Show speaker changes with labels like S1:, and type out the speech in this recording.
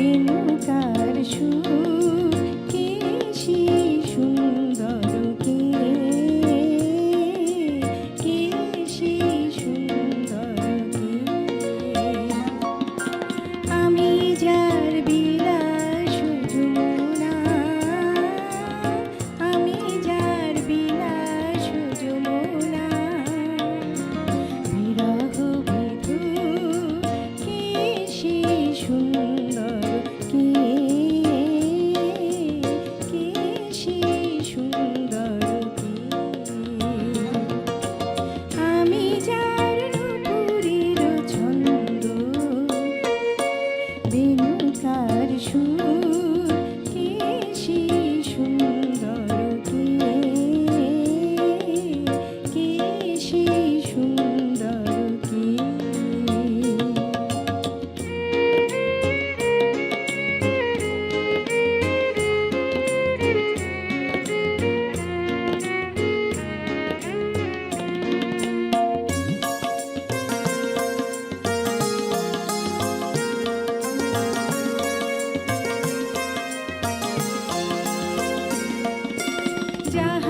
S1: দিনকার সুর 家。